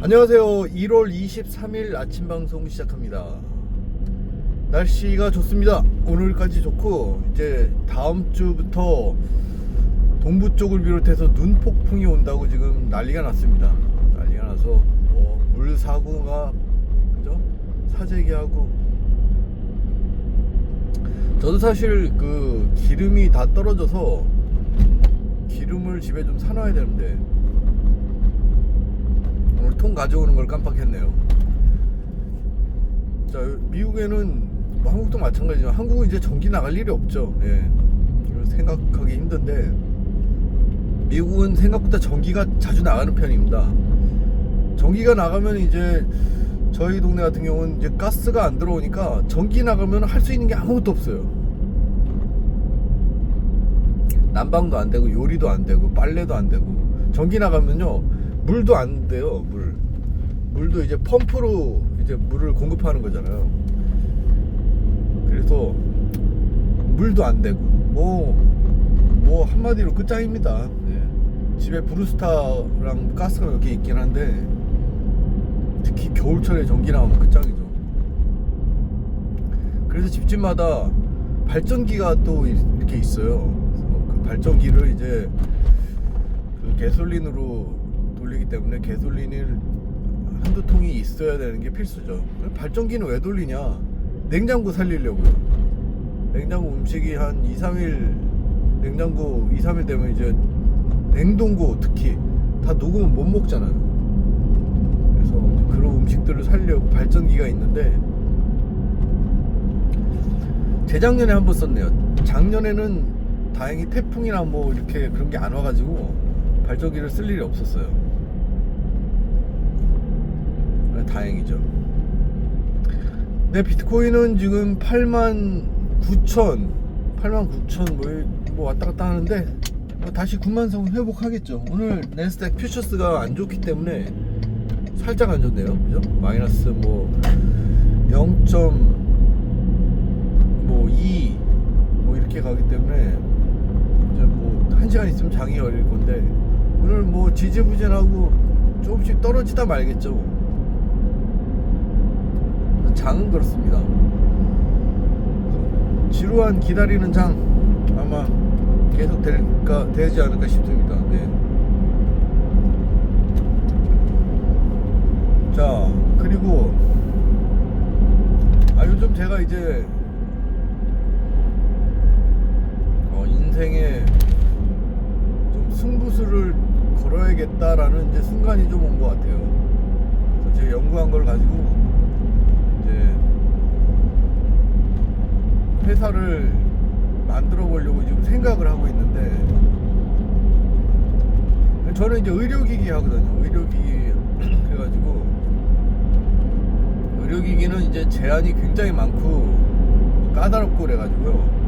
안녕하세요. 1월 23일 아침 방송 시작합니다. 날씨가 좋습니다. 오늘까지 좋고 이제 다음 주부터 동부 쪽을 비롯해서 눈 폭풍이 온다고 지금 난리가 났습니다. 난리가 나서 뭐 물 사고가 그죠? 사재기하고 저도 사실 그 기름이 다 떨어져서 기름을 집에 좀 사놔야 되는데 오늘 통 가져오는 걸 깜빡했네요. 자, 미국에는 뭐 한국도 마찬가지지만 한국은 이제 전기 나갈 일이 없죠. 예. 생각하기 힘든데 미국은 생각보다 전기가 자주 나가는 편입니다. 전기가 나가면 이제 저희 동네 같은 경우는 이제 가스가 안 들어오니까 전기 나가면 할 수 있는 게 아무것도 없어요. 난방도 안 되고 요리도 안 되고 빨래도 안 되고 전기 나가면요 물도 안 돼요 물 물도 이제 펌프로 이제 물을 공급하는 거잖아요 그래서 물도 안 되고 뭐뭐 한마디로 끝장입니다 예. 집에 브루스타랑 가스가 몇 개 있긴 한데 특히 겨울철에 전기 나오면 끝장이죠 그래서 집집마다 발전기가 또 이렇게 있어요. 그 발전기를 이제 그 개솔린으로 돌리기 때문에 개솔린을 한두 통이 있어야 되는 게 필수죠. 발전기는 왜 돌리냐? 냉장고 살리려고요. 냉장고 음식이 한 2, 3일 냉장고 2, 3일 되면 이제 냉동고 특히 다 녹으면 못 먹잖아요. 그래서 그런 음식들을 살려고 발전기가 있는데 재작년에 한 번 썼네요. 작년에는 다행히 태풍이나 뭐 이렇게 그런 게 안 와가지고 발전기를 쓸 일이 없었어요. 네, 다행이죠. 네, 비트코인은 지금 8만 9천, 8만 9천 뭐, 뭐 왔다 갔다 하는데 뭐 다시 9만 성 회복하겠죠. 오늘 네스닥 퓨처스가 안 좋기 때문에 살짝 안 좋네요. 그죠? 마이너스 뭐 0. 뭐2 뭐 이렇게 가기 때문에 이제 뭐 1 시간 있으면 장이 열릴 건데 오늘 뭐 지지부진하고 조금씩 떨어지다 말겠죠. 장은 그렇습니다. 지루한 기다리는 장 아마 계속 될까 되지 않을까 싶습니다. 네. 자 그리고 아 요즘 제가 이제 어, 인생에 좀 승부수를 걸어야겠다라는 이제 순간이 좀 온 것 같아요. 그래서 제가 연구한 걸 가지고 이제 회사를 만들어 보려고 지금 생각을 하고 있는데 저는 이제 의료기기 하거든요. 의료기기 해가지고 의료기기는 이제 제한이 굉장히 많고 까다롭고 그래가지고요.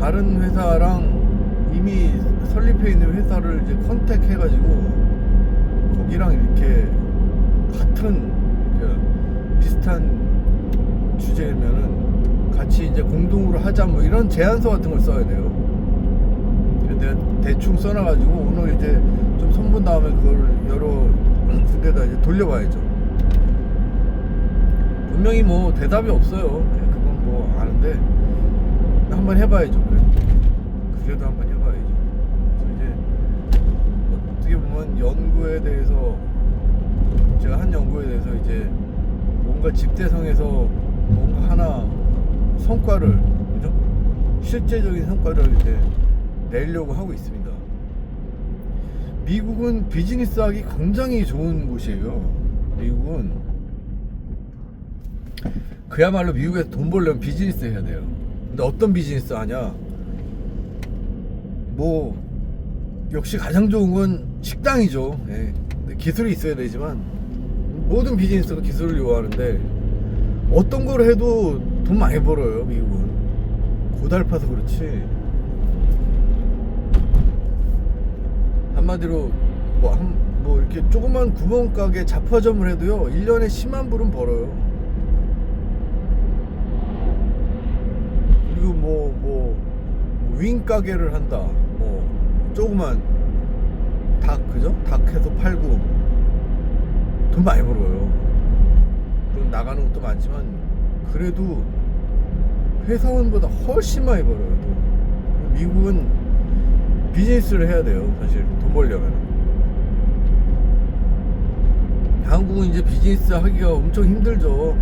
다른 회사랑 이미 설립해 있는 회사를 이제 컨택해가지고 거기랑 이렇게 같은 그 비슷한 주제면은 같이 이제 공동으로 하자 뭐 이런 제안서 같은 걸 써야 돼요. 근데 대충 써놔가지고 오늘 이제 좀 손본 다음에 그걸 여러 군데다 이제 돌려봐야죠. 분명히 뭐 대답이 없어요. 네, 그건 뭐 아는데 한번 해봐야죠. 그래도 한번 해봐야죠. 그래서 이제 어떻게 보면 연구에 대해서 제가 한 연구에 대해서 이제 뭔가 집대성에서 성과를 그죠? 실제적인 성과를 이제 내려고 하고 있습니다. 미국은 비즈니스 하기 굉장히 좋은 곳이에요. 미국은 그야말로 미국에서 돈 벌려면 비즈니스 해야 돼요. 근데 어떤 비즈니스 하냐? 뭐 역시 가장 좋은 건 식당이죠. 예. 기술이 있어야 되지만 모든 비즈니스가 기술을 요하는데 어떤 걸 해도 돈 많이 벌어요. 미국은 고달파서 그렇지. 한마디로 뭐, 한, 뭐 이렇게 조그만 구멍가게 잡화점을 해도요 1년에 10만 불은 벌어요 그리고 뭐, 뭐, 윙 가게를 한다. 뭐, 조그만 닭, 그죠? 닭 해서 팔고, 돈 많이 벌어요. 돈 나가는 것도 많지만 그래도 회사원보다 훨씬 많이 벌어요. 돈. 미국은 비즈니스를 해야 돼요. 사실 돈 벌려면. 한국은 이제 비즈니스 하기가 엄청 힘들죠.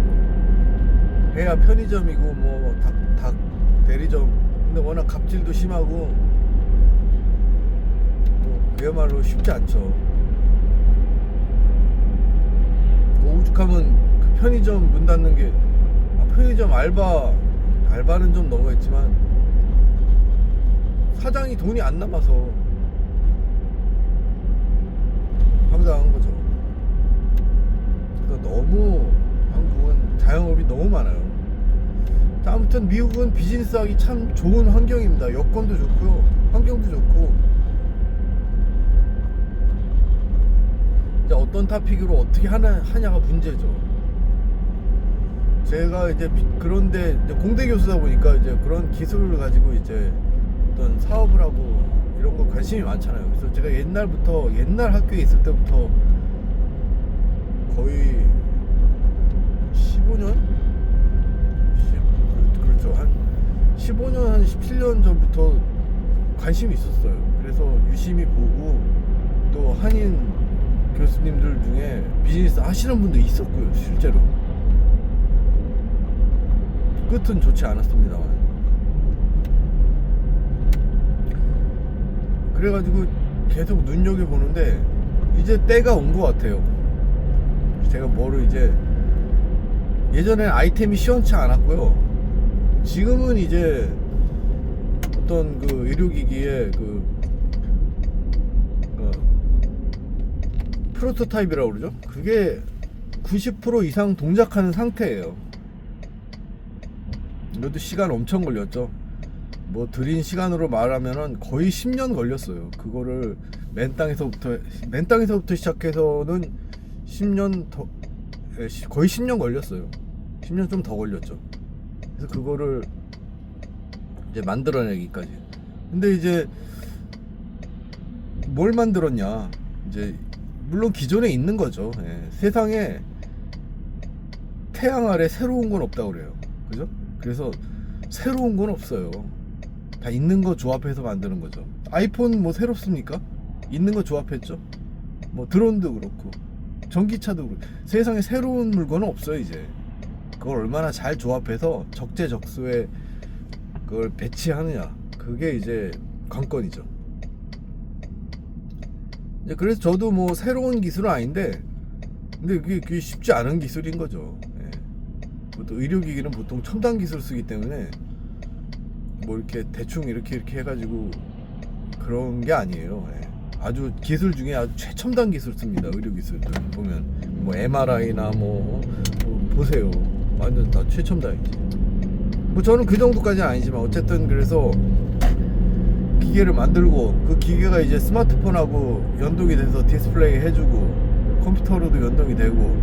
해야 편의점이고 뭐 닭, 닭 대리점. 근데 워낙 갑질도 심하고 뭐 그야말로 쉽지 않죠. 뭐 오죽하면 그 편의점 문 닫는 게 아, 편의점 알바 알바는 좀 너무했지만 사장이 돈이 안 남아서 황당한 거죠. 그래서 너무 한국은 자영업이 너무 많아요. 자, 아무튼 미국은 비즈니스 하기 참 좋은 환경입니다. 여건도 좋고요. 환경도 좋고. 이제 어떤 타픽으로 어떻게 하나, 하냐가 문제죠. 제가 이제 비- 그런데 이제 공대 교수다 보니까 이제 그런 기술을 가지고 이제 어떤 사업을 하고 이런 거 관심이 많잖아요. 그래서 제가 옛날부터 옛날 학교에 있을 때부터 거의 15년? 그렇죠. 한 15년, 한 17년 전부터 관심이 있었어요. 그래서 유심히 보고 또 한인 교수님들 중에 비즈니스 하시는 분도 있었고요, 실제로. 끝은 좋지 않았습니다만. 그래가지고 계속 눈여겨보는데 이제 때가 온 것 같아요. 제가 뭐를 이제 예전엔 아이템이 시원치 않았고요. 지금은 이제 어떤 그 의료기기의 그 어, 프로토타입이라고 그러죠. 그게 90% 이상 동작하는 상태예요. 이것도 시간 엄청 걸렸죠. 뭐 들인 시간으로 말하면은 거의 10년 걸렸어요. 그거를 맨 땅에서부터 맨 땅에서부터 시작해서는 10년 더 거의 10년 걸렸어요. 10년 좀 더 걸렸죠. 그래서 그거를 이제 만들어내기까지. 근데 이제 뭘 만들었냐? 이제 물론 기존에 있는 거죠. 예, 세상에 태양 아래 새로운 건 없다고 그래요. 그죠? 그래서 새로운 건 없어요. 다 있는 거 조합해서 만드는 거죠. 아이폰 뭐 새롭습니까? 있는 거 조합했죠. 뭐 드론도 그렇고 전기차도 그렇고 세상에 새로운 물건은 없어요 이제. 그걸 얼마나 잘 조합해서 적재적소에 그걸 배치하느냐 그게 이제 관건이죠. 그래서 저도 뭐 새로운 기술은 아닌데 근데 그게 쉽지 않은 기술인 거죠. 예. 보통 의료기기는 보통 첨단 기술 쓰기 때문에 뭐 이렇게 대충 이렇게 이렇게 해가지고 그런 게 아니에요. 예. 아주 기술 중에 아주 최첨단 기술 씁니다. 의료 기술들 보면 뭐 MRI나 뭐, 뭐 보세요. 완전 다 최첨단이지. 뭐 저는 그 정도까지는 아니지만 어쨌든 그래서 기계를 만들고 그 기계가 이제 스마트폰하고 연동이 돼서 디스플레이 해주고 컴퓨터로도 연동이 되고 뭐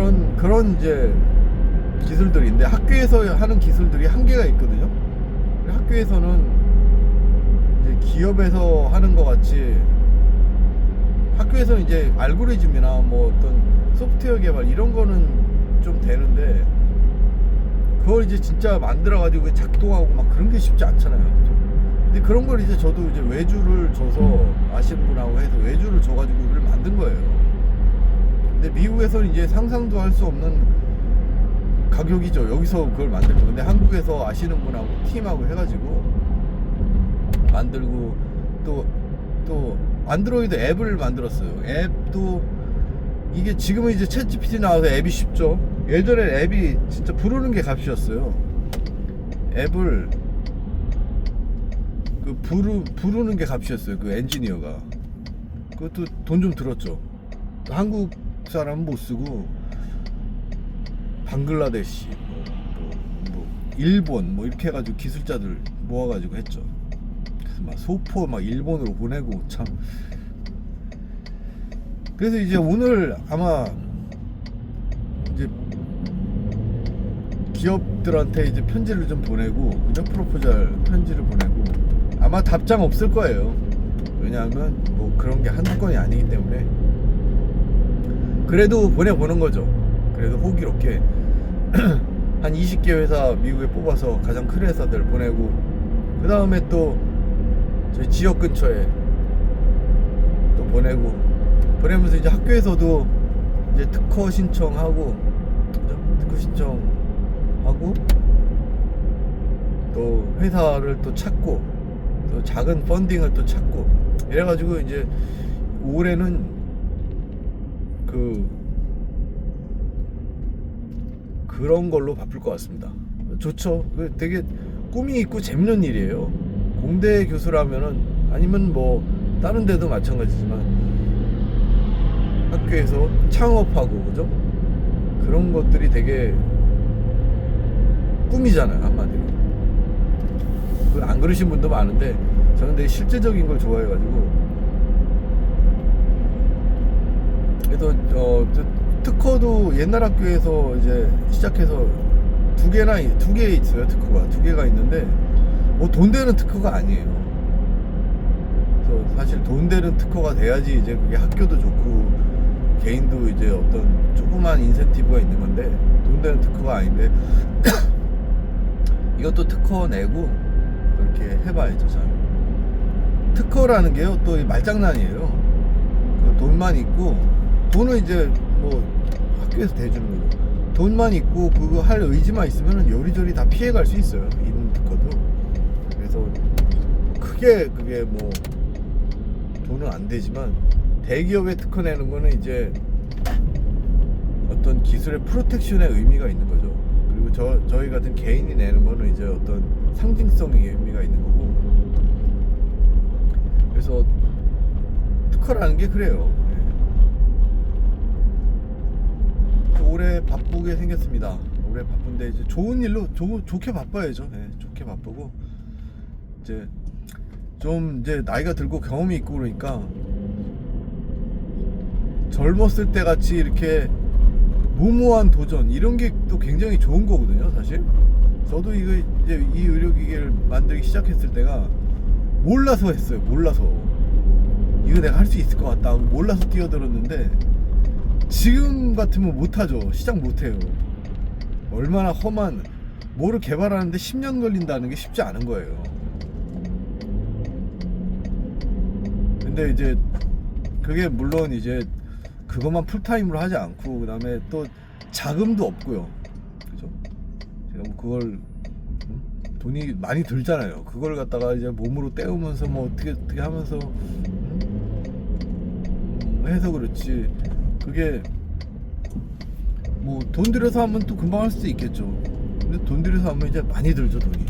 그런 그런 이제 기술들인데 학교에서 하는 기술들이 한계가 있거든요. 학교에서는 이제 기업에서 하는 것 같이 학교에서는 이제 알고리즘이나 뭐 어떤 소프트웨어 개발 이런 거는 좀 되는데 그걸 이제 진짜 만들어 가지고 작동하고 막 그런 게 쉽지 않잖아요. 근데 그런 걸 이제 저도 이제 외주를 줘서 아시는 분하고 해서 외주를 줘가지고 이걸 만든 거예요. 근데 미국에서는 이제 상상도 할 수 없는 가격이죠. 여기서 그걸 만들고 근데 한국에서 아시는 분하고 팀하고 해가지고 만들고 또 또 안드로이드 앱을 만들었어요. 앱도 이게 지금은 이제 챗 GPT 나와서 앱이 쉽죠. 예전에 앱이 진짜 부르는 게 값이었어요. 앱을 그 부르 부르는 게 값이었어요. 그 엔지니어가 그것도 돈 좀 들었죠. 한국 사람은 못 쓰고 방글라데시, 뭐, 뭐, 뭐 일본 뭐 이렇게 해가지고 기술자들 모아가지고 했죠. 그래서 막 소포 막 일본으로 보내고 참. 그래서 이제 오늘 아마 이제 기업들한테 이제 편지를 좀 보내고 그죠 프로포절 편지를 보내고 아마 답장 없을 거예요. 왜냐하면 뭐 그런 게 한두 건이 아니기 때문에 그래도 보내보는 거죠. 그래도 호기롭게 한 20개 회사 미국에 뽑아서 가장 큰 회사들 보내고 그 다음에 또 저희 지역 근처에 또 보내고 보내면서 이제 학교에서도 이제 특허 신청하고? 특허 신청하고 또 회사를 또 찾고 또 작은 펀딩을 또 찾고 이래가지고 이제 올해는 그 그런 걸로 바쁠 것 같습니다. 좋죠. 그 되게 꿈이 있고 재밌는 일이에요. 공대 교수라면은 아니면 뭐 다른 데도 마찬가지지만 학교에서 창업하고 그죠? 그런 것들이 되게 꿈이잖아요 한마디로. 그안 그러신 분도 많은데 저는 되게 실제적인 걸 좋아해가지고 그래서 어, 저 특허도 옛날 학교에서 이제 시작해서 두 개나 두 개 있어요 특허가 두 개가 있는데 뭐 돈 되는 특허가 아니에요. 그래서 사실 돈 되는 특허가 돼야지 이제 그게 학교도 좋고 개인도 이제 어떤 조그만 인센티브가 있는 건데 돈 되는 특허가 아닌데 이것도 특허 내고 그렇게 해봐야죠 잘. 특허라는 게요 또이 말장난이에요. 그 돈만 있고 돈은 이제 뭐 학교에서 대주는 거고 돈만 있고 그거 할 의지만 있으면 요리조리 다 피해갈 수 있어요. 이분 특허도. 그래서 크게 그게 뭐 돈은 안 되지만 대기업에 특허 내는 거는 이제 어떤 기술의 프로텍션의 의미가 있는 거죠. 그리고 저 저희 같은 개인이 내는 거는 이제 어떤 상징성의 의미가 있는 거고. 그래서 특허라는 게 그래요. 예. 올해 바쁘게 생겼습니다. 올해 바쁜데 이제 좋은 일로 좋 좋게 바빠야죠. 예, 좋게 바쁘고 이제 좀 이제 나이가 들고 경험이 있고 그러니까 젊었을 때 같이 이렇게 무모한 도전 이런 게 또 굉장히 좋은 거거든요, 사실. 저도 이거 이제 이 의료기기를 만들기 시작했을 때가 몰라서 했어요. 몰라서 이거 내가 할 수 있을 것 같다 하고 몰라서 뛰어들었는데 지금 같으면 못하죠. 시작 못해요. 얼마나 험한 뭐를 개발하는데 10년 걸린다는 게 쉽지 않은 거예요. 근데 이제 그게 물론 이제 그것만 풀타임으로 하지 않고 그다음에 또 자금도 없고요. 그죠? 제가 뭐 그걸 음? 돈이 많이 들잖아요. 그걸 갖다가 이제 몸으로 때우면서 뭐 어떻게 어떻게 하면서 음? 음, 해서 그렇지. 그게 뭐 돈 들여서 하면 또 금방 할 수도 있겠죠. 근데 돈 들여서 하면 이제 많이 들죠 돈이.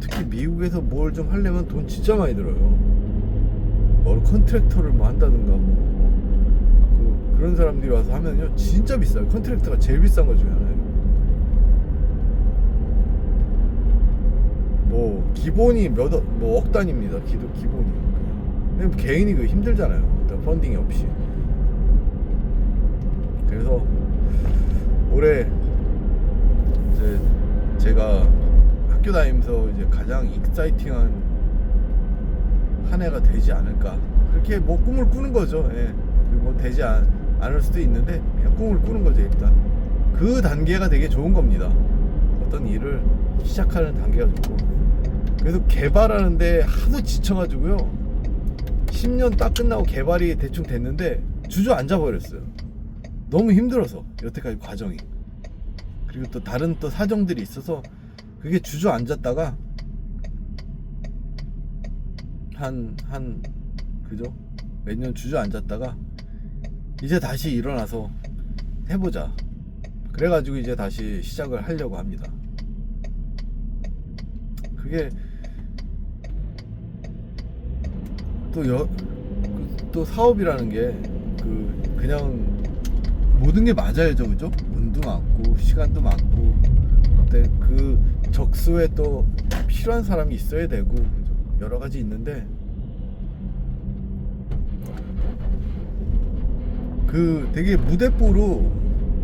특히 미국에서 뭘 좀 하려면 돈 진짜 많이 들어요. 뭐 컨트랙터를 뭐 한다든가 뭐 그, 그런 사람들이 와서 하면요 진짜 비싸요. 컨트랙터가 제일 비싼 거 중에 하나예요. 뭐 기본이 몇억 단위입니다. 기도 기본이. 근데 개인이 그 힘들잖아요. 펀딩이 없이. 그래서 올해 이제 제가 학교 다니면서 이제 가장 익사이팅한 한 해가 되지 않을까. 그렇게 뭐 꿈을 꾸는 거죠. 예. 그뭐 되지 않, 않을 수도 있는데 그냥 꿈을 꾸는 거죠 일단. 그 단계가 되게 좋은 겁니다. 어떤 일을 시작하는 단계가 좋고. 그래서 개발하는데 하도 지쳐가지고요. 10년 딱 끝나고 개발이 대충 됐는데 주저앉아 버렸어요. 너무 힘들어서 여태까지 과정이. 그리고 또 다른 또 사정들이 있어서 그게 주저앉았다가 한, 한, 그죠? 몇 년 주저앉았다가 이제 다시 일어나서 해보자. 그래가지고 이제 다시 시작을 하려고 합니다. 그게 또 여, 그, 또 사업이라는 게 그, 그냥 모든 게 맞아야죠. 그죠? 운도 많고, 시간도 많고, 근데 그 적수에 또 필요한 사람이 있어야 되고? 여러 가지 있는데, 그 되게 무대뽀로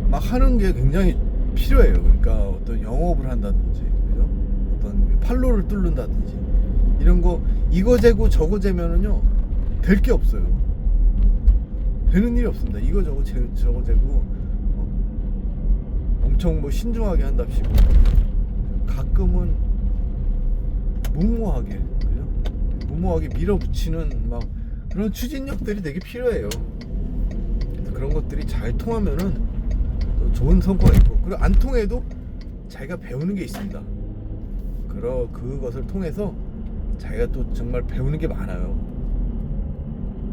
막 하는 게 굉장히 필요해요. 그러니까 어떤 영업을 한다든지, 그죠? 어떤 팔로를 뚫는다든지, 이런 거, 이거 재고 저거 재면은요, 될 게 없어요. 되는 일이 없습니다. 이거 저거 재, 저거 재고 어, 엄청 뭐 신중하게 한답시고 가끔은 무모하게 그죠? 무모하게 밀어붙이는 막 그런 추진력들이 되게 필요해요. 그런 것들이 잘 통하면은 또 좋은 성과가 있고 그리고 안 통해도 자기가 배우는 게 있습니다. 그러 그것을 통해서 자기가 또 정말 배우는 게 많아요.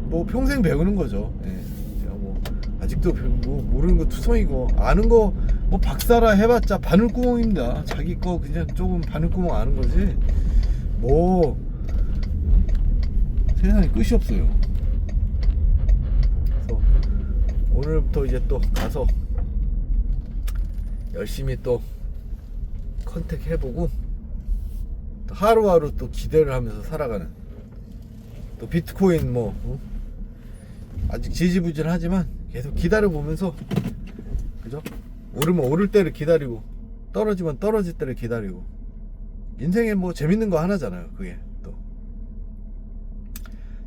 뭐 평생 배우는 거죠. 예. 제가 뭐 아직도 별- 뭐 모르는 거 투성이고 아는 거 뭐 박사라 해봤자 바늘구멍입니다. 자기 거 그냥 조금 바늘구멍 아는 거지. 뭐 세상에 끝이 없어요. 그래서 오늘부터 이제 또 가서 열심히 또 컨택 해보고 또 하루하루 또 기대를 하면서 살아가는 또 비트코인 뭐 어? 아직 지지부진하지만 계속 기다려 보면서 그죠? 오르면 오를 때를 기다리고 떨어지면 떨어질 때를 기다리고. 인생에 뭐 재밌는 거 하나잖아요 그게 또.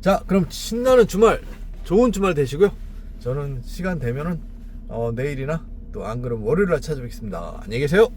자 그럼 신나는 주말 좋은 주말 되시고요. 저는 시간 되면은 어, 내일이나 또 안 그러면 월요일 날 찾아뵙겠습니다. 안녕히 계세요